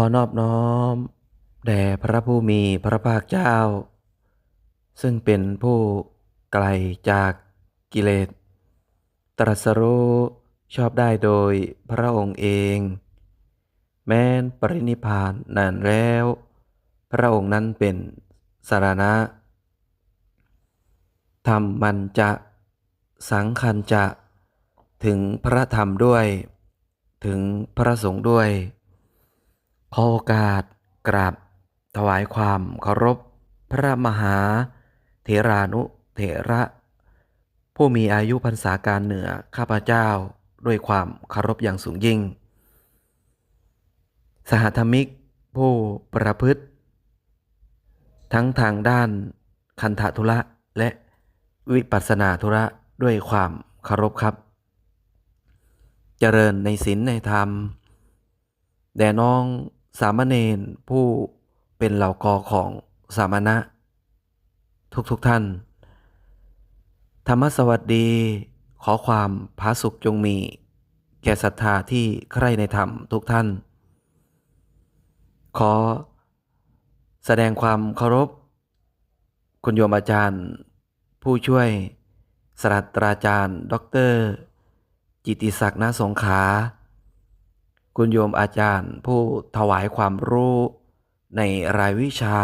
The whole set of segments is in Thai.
อนอบน้อม แด่พระผู้มีพระภาคเจ้า ซึ่งเป็นผู้ไกลจากกิเลส ตรัสรู้ชอบได้โดยพระองค์เอง แม้นปรินิพพานนานแล้ว พระองค์นั้นเป็นสารณะ ธรรมมันจะสังคันจะ ถึงพระธรรมด้วย ถึงพระสงฆ์ด้วย ขอโอกาสกราบถวายความเคารพพระมหา เถรานุเถระ ผู้มีอายุพรรษาการเหนือข้าพเจ้าด้วยความเคารพอย่างสูงยิ่ง สหธรรมิกผู้ประพฤติ ทั้งทางด้านคันธทุระและวิปัสสนาธุระด้วยความเคารพครับ เจริญในศีลในธรรม แด่น้อง สามเณรผู้เป็นเหล่ากอของสามณะ ทุกๆทท่าน ธรรมสวัสดี ขอความผาสุขจงมี แก่ศรัทธาที่ใคร่ในธรรมทุกท่าน ขอแสดงความเคารพ คุณโยมอาจารย์ ผู้ช่วยศาสตราจารย์ ดร จิติศักดิ์นาสงขา คุณโยมอาจารย์ผู้ถวายความรู้ในรายวิชา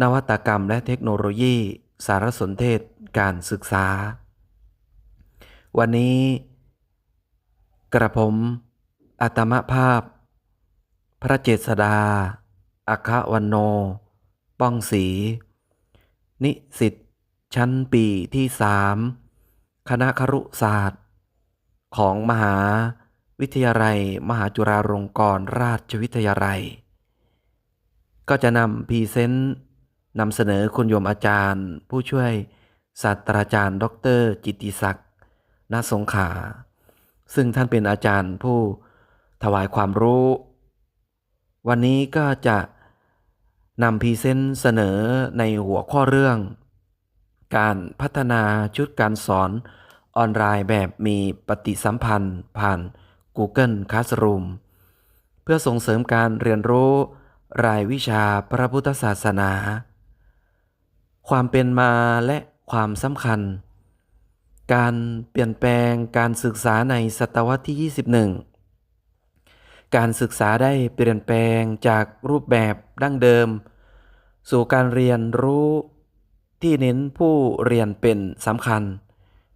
นวัตกรรมและเทคโนโลยี สารสนเทศการศึกษา วันนี้ กระผมอัตมภาพ พระเจษดา อัคควันโน ป้องศรีนิสิตชั้นปีที่สามคณะครุศาสตร์ ของมหา วิทยาลัย มหาจุฬาลงกรณราชวิทยาลัย ก็จะนำพรีเซนต์นำเสนอคุณโยมอาจารย์ ผู้ช่วยศาสตราจารย์ ดร จิติศักดิ์ณสงขา ซึ่งท่านเป็นอาจารย์ผู้ถวายความรู้ วันนี้ก็จะนำพรีเซนต์เสนอในหัวข้อเรื่อง การพัฒนาชุดการสอนออนไลน์แบบมีปฏิสัมพันธ์ผ่าน Google Classroom เพื่อส่งเสริมการเรียนรู้รายวิชาพระพุทธศาสนา ความเป็นมาและความสำคัญ การเปลี่ยนแปลงการศึกษาในศตวรรษที่ 21 การศึกษาได้เปลี่ยนแปลงจากรูปแบบดั้งเดิม สู่การเรียนรู้ที่เน้นผู้เรียนเป็นสำคัญ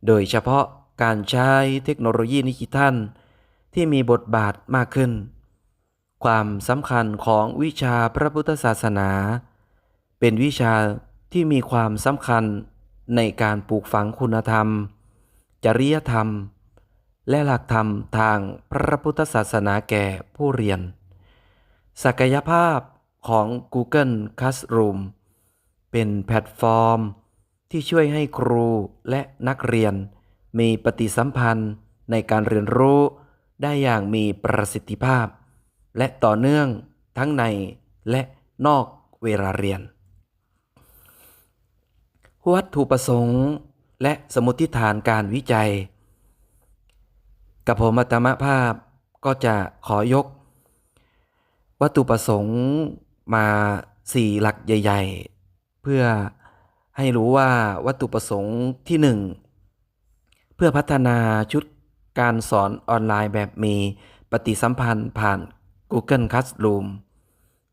โดยเฉพาะการใช้เทคโนโลยีดิจิทัล ที่มีบทบาทมากขึ้น ความสำคัญของวิชาพระพุทธศาสนา เป็นวิชาที่มีความสำคัญในการปลูกฝังคุณธรรม จริยธรรม และหลักธรรมทางพระพุทธศาสนาแก่ผู้เรียน ศักยภาพของ Google Classroom เป็นแพลตฟอร์ม ที่ช่วยให้ครูและนักเรียน มีปฏิสัมพันธ์ในการเรียนรู้ ได้อย่างมีประสิทธิภาพ และต่อเนื่องทั้งในและนอกเวลาเรียน วัตถุประสงค์และสมุติฐานการวิจัย กับผมอัตมภาพก็จะขอยก วัตถุประสงค์มาสี่หลักใหญ่ ๆ เพื่อให้รู้ว่าวัตถุประสงค์ที่หนึ่งเพื่อพัฒนาชุด การสอนออนไลน์แบบมีปฏิสัมพันธ์ผ่าน Google Classroom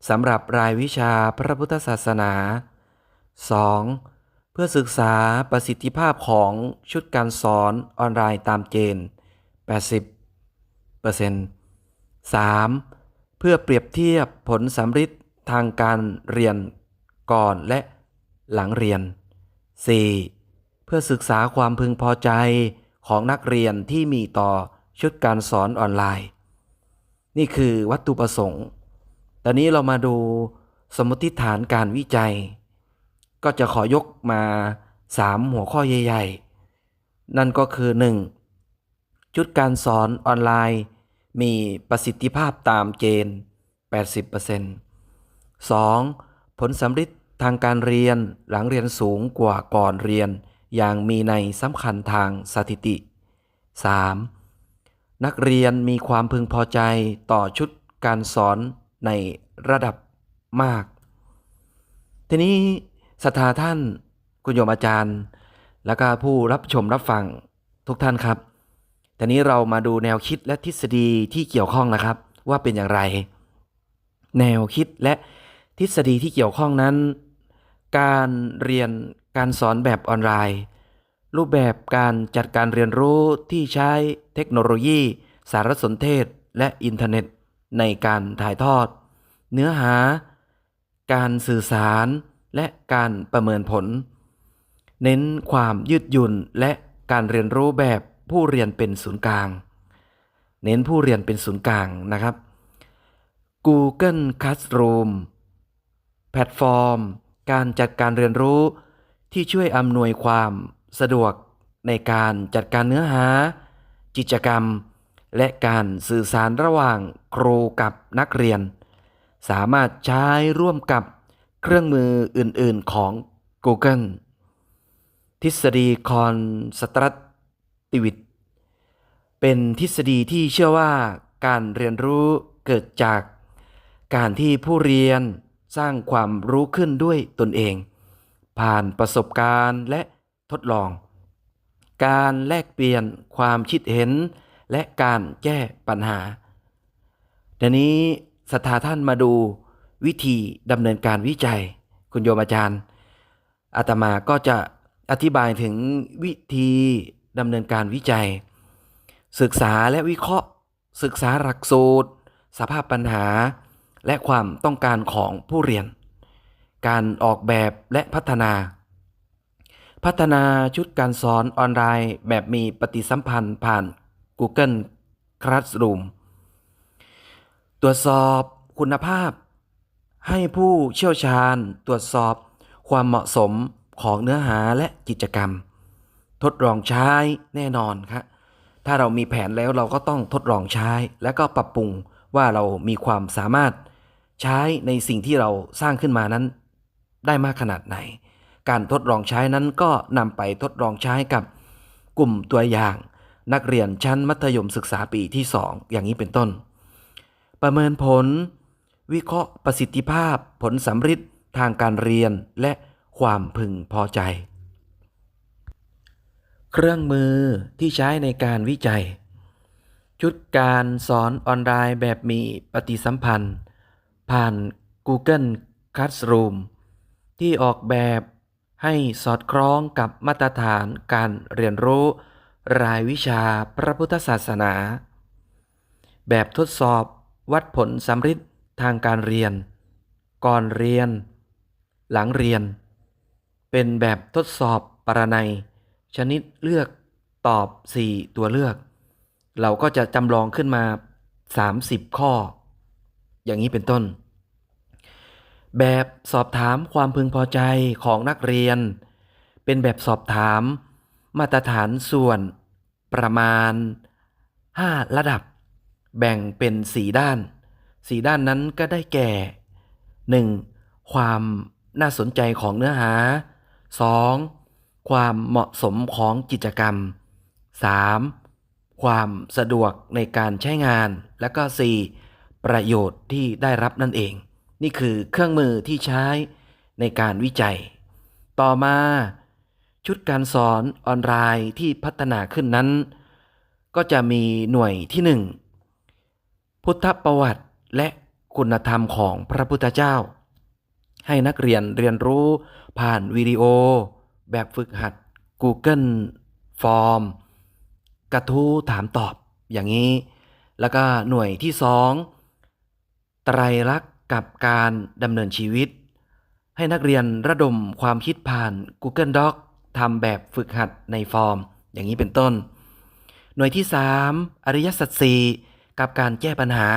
สำหรับรายวิชาพระพุทธศาสนา 2. เพื่อศึกษาประสิทธิภาพของชุดการสอนออนไลน์ตามเกณฑ์ 80% 3. เพื่อเปรียบเทียบผลสำฤทธิ์ทางการเรียนก่อนและหลังเรียน 4. เพื่อศึกษาความพึงพอใจ ของนักเรียนที่มีต่อชุดการสอนออนไลน์ นี่คือวัตถุประสงค์ ตอนนี้เรามาดูสมมติฐานการวิจัย ก็จะขอยกมา 3 หัวข้อใหญ่ ๆ นั่นก็คือ 1. ชุดการสอนออนไลน์ มีประสิทธิภาพตามเกณฑ์ 80% 2. ผลสำฤทธิ์ทางการเรียนหลังเรียนสูงกว่าก่อนเรียน อย่างมีในสำคัญทางสถิติ 3. นักเรียนมีความพึงพอใจต่อชุดการสอนในระดับมาก ทีนี้ศรัทธาท่านคุณโยมอาจารย์ แล้วก็ผู้รับชมรับฟังทุกท่านครับทีนี้เรามาดูแนวคิดและทฤษฎีที่เกี่ยวข้องนะครับ ว่าเป็นอย่างไร แนวคิดและทฤษฎีที่เกี่ยวข้องนั้น การเรียน การสอนแบบออนไลน์ รูปแบบการจัดการเรียนรู้ที่ใช้เทคโนโลยี สารสนเทศ และอินเทอร์เน็ต ในการถ่ายทอด เนื้อหา การสื่อสาร และการประเมินผล เน้นความยืดหยุ่นและการเรียนรู้แบบผู้เรียนเป็นศูนย์กลาง เน้นผู้เรียนเป็นศูนย์กลางนะครับ Google Classroom แพลตฟอร์ม การจัดการเรียนรู้ ที่ช่วยอำนวยความสะดวกในการจัดการเนื้อหา กิจกรรม และการสื่อสารระหว่างครูกับนักเรียน สามารถใช้ร่วมกับเครื่องมืออื่น ๆของ Google ทฤษฎีคอนสตรัตติวิทเป็นทฤษฎีที่เชื่อว่าการเรียนรู้เกิดจาก การที่ผู้เรียนสร้างความรู้ขึ้นด้วยตนเอง ผ่านประสบการณ์และทดลอง การแลกเปลี่ยนความคิดเห็นและการแก้ปัญหาเดี๋ยวนี้ศรัทธาท่านมาดูวิธีดำเนินการวิจัย คุณโยมอาจารย์อาตมาก็จะอธิบายถึงวิธีดำเนินการวิจัย ศึกษาและวิเคราะห์ ศึกษาหลักสูตร สภาพปัญหา และความต้องการของผู้เรียน การออกแบบและพัฒนา พัฒนาชุดการสอนออนไลน์แบบมีปฏิสัมพันธ์ผ่าน Google Classroom ตรวจสอบคุณภาพ ให้ผู้เชี่ยวชาญตรวจสอบความเหมาะสมของเนื้อหาและกิจกรรม ทดลองใช้แน่นอนครับถ้าเรามีแผนแล้วเราก็ต้องทดลองใช้ และก็ปรับปรุงว่าเรามีความสามารถใช้ในสิ่งที่เราสร้างขึ้นมานั้น ได้มากขนาดไหน การทดลองใช้นั้นก็นำไปทดลองใช้กับกลุ่มตัวอย่าง นักเรียนชั้นมัธยมศึกษาปีที่ 2 อย่างนี้เป็นต้น ประเมินผล วิเคราะห์ประสิทธิภาพ ผลสำฤทธิ์ทางการเรียนและความพึงพอใจ เครื่องมือที่ใช้ในการวิจัย ชุดการสอนออนไลน์แบบมีปฏิสัมพันธ์ ผ่าน Google Classroom ที่ออกแบบให้สอดคล้องกับมาตรฐานการเรียนรู้ รายวิชาพระพุทธศาสนา แบบทดสอบวัดผลสำฤทธิ์ทางการเรียน ก่อนเรียน หลังเรียน เป็นแบบทดสอบปรนัย ชนิดเลือกตอบ 4 ตัวเลือก เราก็จะจำลองขึ้นมา 30 ข้อ อย่างนี้เป็นต้น แบบสอบถามความพึงพอใจของนักเรียน เป็นแบบสอบถามมาตรฐานส่วนประมาณ 5 ระดับ แบ่งเป็น4ด้าน4ด้านนั้นก็ได้แก่ 1. ความน่าสนใจของเนื้อหา 2. ความเหมาะสมของกิจกรรม 3. ความสะดวกในการใช้งาน และก็ 4. ประโยชน์ที่ได้รับนั่นเอง นี่คือเครื่องมือที่ใช้ในการวิจัย ต่อมาชุดการสอนออนไลน์ที่พัฒนาขึ้นนั้น ก็จะมีหน่วยที่ 1 พุทธประวัติและคุณธรรมของพระพุทธเจ้า ให้นักเรียนเรียนรู้ผ่านวิดีโอ แบบฝึกหัด Google Form กระทู้ถามตอบอย่างนี้ แล้วก็หน่วยที่ 2 ไตรลักษณ์ กับการดำเนินชีวิต ให้นักเรียนระดมความคิดผ่าน Google Doc ทำแบบฝึกหัดในฟอร์ม อย่างนี้เป็นต้น หน่วยที่ 3 อริยสัจสี่กับการแก้ปัญหา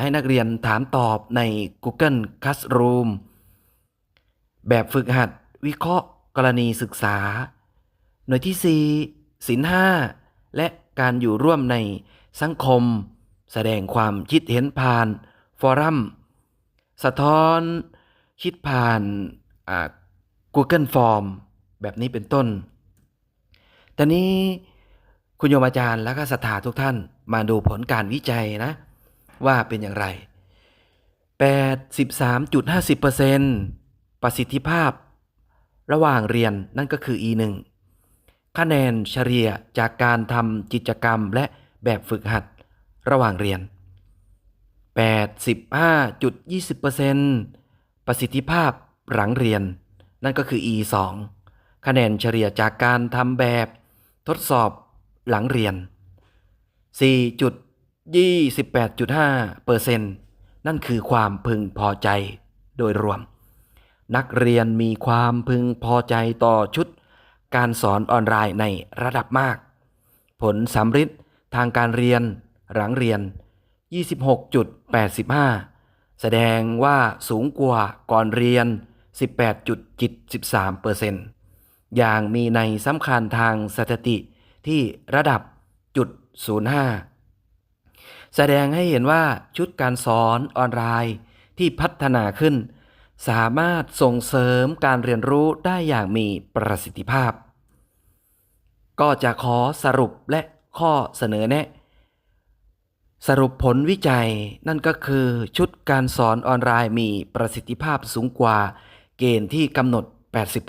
ให้นักเรียนถามตอบใน Google Classroom แบบฝึกหัดวิเคราะห์กรณีศึกษา หน่วยที่4สินห้าและการอยู่ร่วมในสังคม แสดงความคิดเห็นผ่าน ฟอรัมสะท้อนคิดผ่าน Google Form แบบนี้เป็นต้น ตอนนี้คุณโยมอาจารย์และก็ศรัทธาทุกท่านมาดูผลการวิจัยนะ ว่าเป็นอย่างไร 83.50%ประสิทธิภาพ ระหว่างเรียนนั่นก็คือ E1 คะแนนเฉลี่ยจากการทำกิจกรรมและแบบฝึกหัดระหว่างเรียน 85.20%ประสิทธิภาพหลังเรียน นั่นก็คือ E2 คะแนนเฉลี่ยจากการทำแบบทดสอบหลังเรียน 4.28.5%นั่นคือความพึงพอใจโดยรวม นักเรียนมีความพึงพอใจต่อชุด การสอนออนไลน์ในระดับมาก ผลสำฤทธิ์ทางการเรียนหลังเรียน 26.85 แสดงว่าสูงกว่าก่อนเรียน 18.73%อย่างมีในสำคัญทางสถิติที่ระดับจุด05 แสดงให้เห็นว่าชุดการสอนออนไลน์ที่พัฒนาขึ้น สามารถส่งเสริมการเรียนรู้ได้อย่างมีประสิทธิภาพ ก็จะขอสรุปและข้อเสนอแนะ สรุปผลวิจัยนั่นก็คือชุดการสอนออนไลน์มีประสิทธิภาพสูงกว่าเกณฑ์ที่กำหนด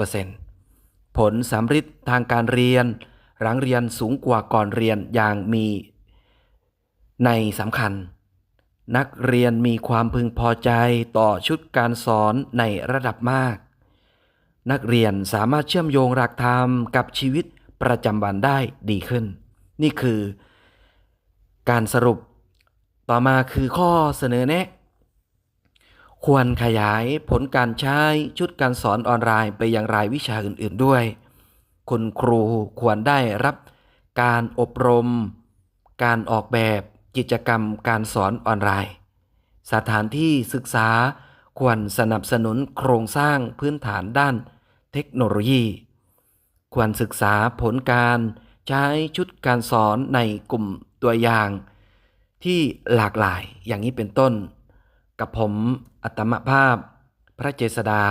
80%ผลสำฤทธิ์ทางการเรียน หลังเรียนสูงกว่าก่อนเรียนอย่างมีในสำคัญ นักเรียนมีความพึงพอใจต่อชุดการสอนในระดับมาก นักเรียนสามารถเชื่อมโยงหลักธรรมกับชีวิตประจำวันได้ดีขึ้น นี่คือ การสรุป ต่อมาคือข้อเสนอแนะ ควรขยายผลการใช้ชุดการสอนออนไลน์ไปยังรายวิชาอื่น ๆด้วย คุณครูควรได้รับการอบรม การออกแบบกิจกรรมการสอนออนไลน์ สถานที่ศึกษาควรสนับสนุนโครงสร้างพื้นฐานด้านเทคโนโลยี ควรศึกษาผลการใช้ชุดการสอนในกลุ่มตัวอย่าง ที่หลากหลายอย่างนี้เป็นต้น กับผมอัตมภาพ พระเจษดา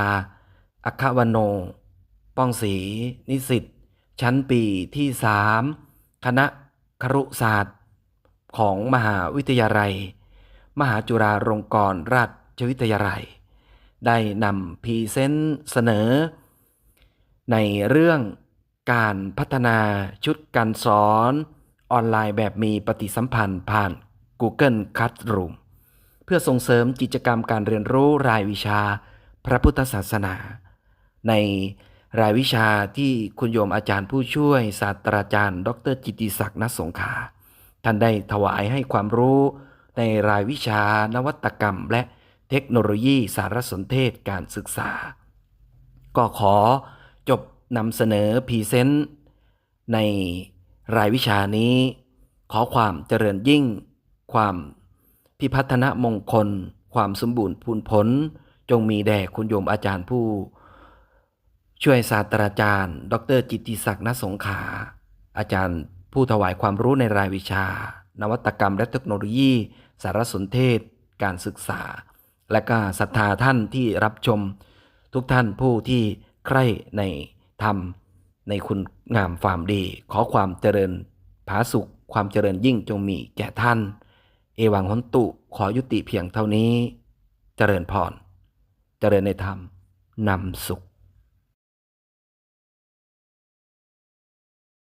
อัควันโน ป้องศรีนิสิตชั้นปีที่สามคณะครุศาสตร์ ของมหาวิทยาลัย มหาจุฬาลงกรณราชวิทยาลัย ได้นำพีเซนเสนอ ในเรื่องการพัฒนาชุดการสอนออนไลน์แบบมีปฏิสัมพันธ์ผ่าน Google Classroom เพื่อส่งเสริมกิจกรรมการเรียนรู้รายวิชาพระพุทธศาสนา ในรายวิชาที่คุณโยมอาจารย์ผู้ช่วยศาสตราจารย์ ดรจิติศักดิ์นสงขา ท่านได้ถวายให้ความรู้ในรายวิชานวัตกรรม และเทคโนโลยีสารสนเทศการศึกษา ก็ขอจบนำเสนอพรีเซนต์ในรายวิชานี้ ขอความเจริญยิ่ง ความพิพัฒนมงคล ความสมบูรณ์พูนผล จงมีแด่คุณโยมอาจารย์ผู้ ช่วยศาสตราจารย์ ดรจิตติศักดิ์นสงขา อาจารย์ผู้ถวายความรู้ในรายวิชา นวัตกรรมและเทคโนโลยี สารสนเทศ การศึกษา และก็ศรัทธาท่านที่รับชม ทุกท่านผู้ที่ใคร่ในธรรม ในคุณงามความดี ขอความเจริญผาสุขความเจริญยิ่งจงมีแก่ท่าน เอวังหนตุขอยุติเพียงเท่านี้ เจริญพร เจริญในธรรมนำสุข